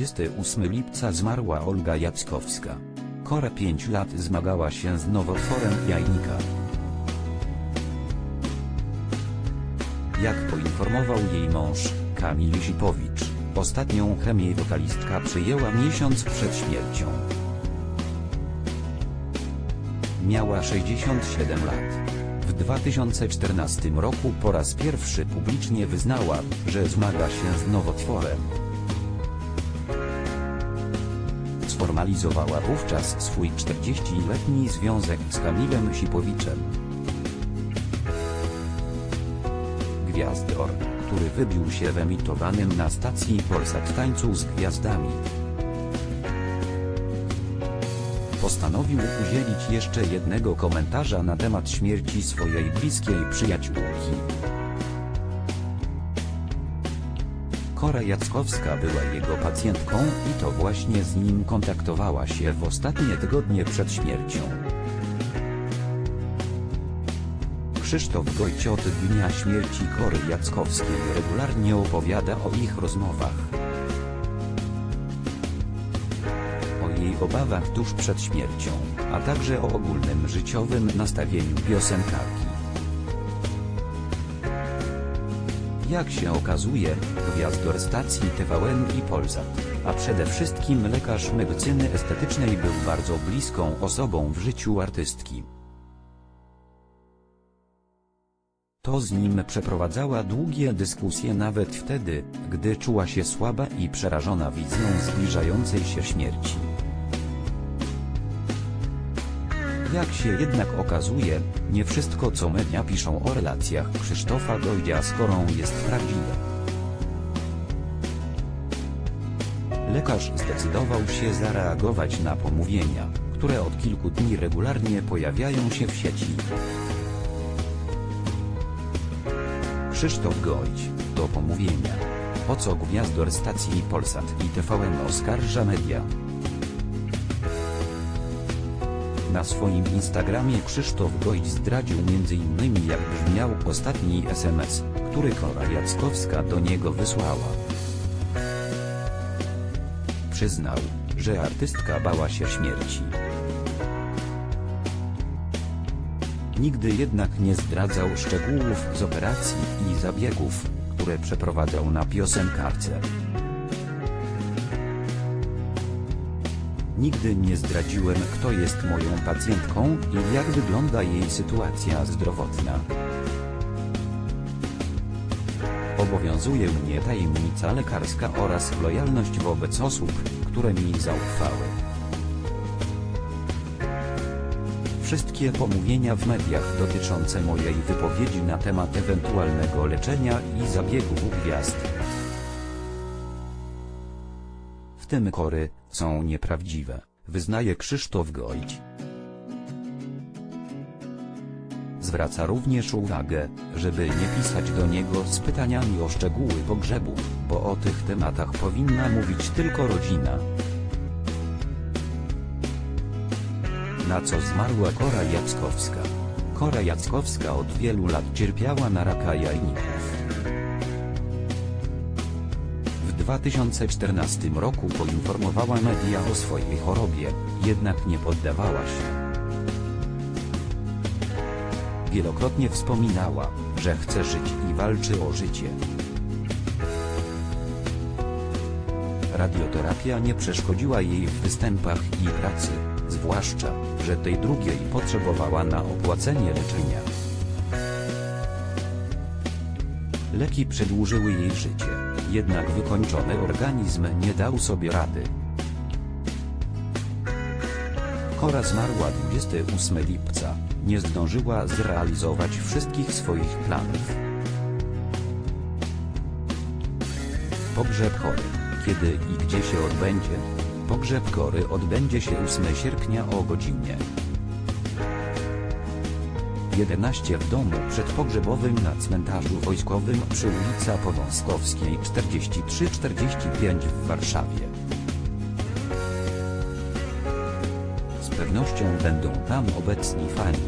28 lipca zmarła Olga Jackowska. Kora 5 lat zmagała się z nowotworem jajnika. Jak poinformował jej mąż, Kamil Zipowicz, ostatnią chemię wokalistka przyjęła miesiąc przed śmiercią. Miała 67 lat. W 2014 roku po raz pierwszy publicznie wyznała, że zmaga się z nowotworem. Sformalizowała wówczas swój 40-letni związek z Kamilem Sipowiczem. Gwiazdor, który wybił się w emitowanym na stacji Polsat Tańcu z Gwiazdami. Postanowił udzielić jeszcze jednego komentarza na temat śmierci swojej bliskiej przyjaciółki. Kora Jackowska była jego pacjentką i to właśnie z nim kontaktowała się w ostatnie tygodnie przed śmiercią. Krzysztof Gojć od dnia śmierci Kory Jackowskiej regularnie opowiada o ich rozmowach. O jej obawach tuż przed śmiercią, a także o ogólnym życiowym nastawieniu piosenkarki. Jak się okazuje, gwiazdor stacji TVN i Polsat, a przede wszystkim lekarz medycyny estetycznej był bardzo bliską osobą w życiu artystki. To z nim przeprowadzała długie dyskusje nawet wtedy, gdy czuła się słaba i przerażona wizją zbliżającej się śmierci. Jak się jednak okazuje, nie wszystko co media piszą o relacjach Krzysztofa Gojdzia z Korą jest prawdziwe. Lekarz zdecydował się zareagować na pomówienia, które od kilku dni regularnie pojawiają się w sieci. Krzysztof Gojdź, do pomówienia. Po co gwiazdor stacji Polsat i TVN oskarża media? Na swoim Instagramie Krzysztof Gojdź zdradził m.in. jak brzmiał ostatni SMS, który Kora Jackowska do niego wysłała. Przyznał, że artystka bała się śmierci. Nigdy jednak nie zdradzał szczegółów z operacji i zabiegów, które przeprowadzał na piosenkarce. Nigdy nie zdradziłem kto jest moją pacjentką i jak wygląda jej sytuacja zdrowotna. Obowiązuje mnie tajemnica lekarska oraz lojalność wobec osób, które mi zaufały. Wszystkie pomówienia w mediach dotyczące mojej wypowiedzi na temat ewentualnego leczenia i zabiegów gwiazd tym kory, są nieprawdziwe, wyznaje Krzysztof Gojdź. Zwraca również uwagę, żeby nie pisać do niego z pytaniami o szczegóły pogrzebu, bo o tych tematach powinna mówić tylko rodzina. Na co zmarła Kora Jackowska? Kora Jackowska od wielu lat cierpiała na raka jajników. 2014 roku poinformowała media o swojej chorobie, jednak nie poddawała się. Wielokrotnie wspominała, że chce żyć i walczy o życie. Radioterapia nie przeszkodziła jej w występach i pracy, zwłaszcza, że tej drugiej potrzebowała na opłacenie leczenia. Leki przedłużyły jej życie, jednak wykończony organizm nie dał sobie rady. Kora zmarła 28 lipca, nie zdążyła zrealizować wszystkich swoich planów. Pogrzeb chory, kiedy i gdzie się odbędzie? Pogrzeb Kory odbędzie się 8 sierpnia o godzinie 11 w domu przedpogrzebowym na cmentarzu wojskowym przy ulica Powązkowskiej 43-45 w Warszawie. Z pewnością będą tam obecni fani,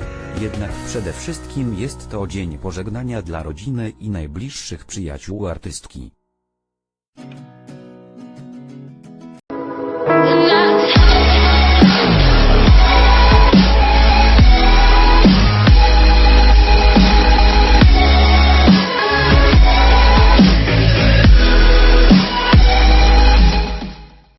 jednak przede wszystkim jest to dzień pożegnania dla rodziny i najbliższych przyjaciół artystki.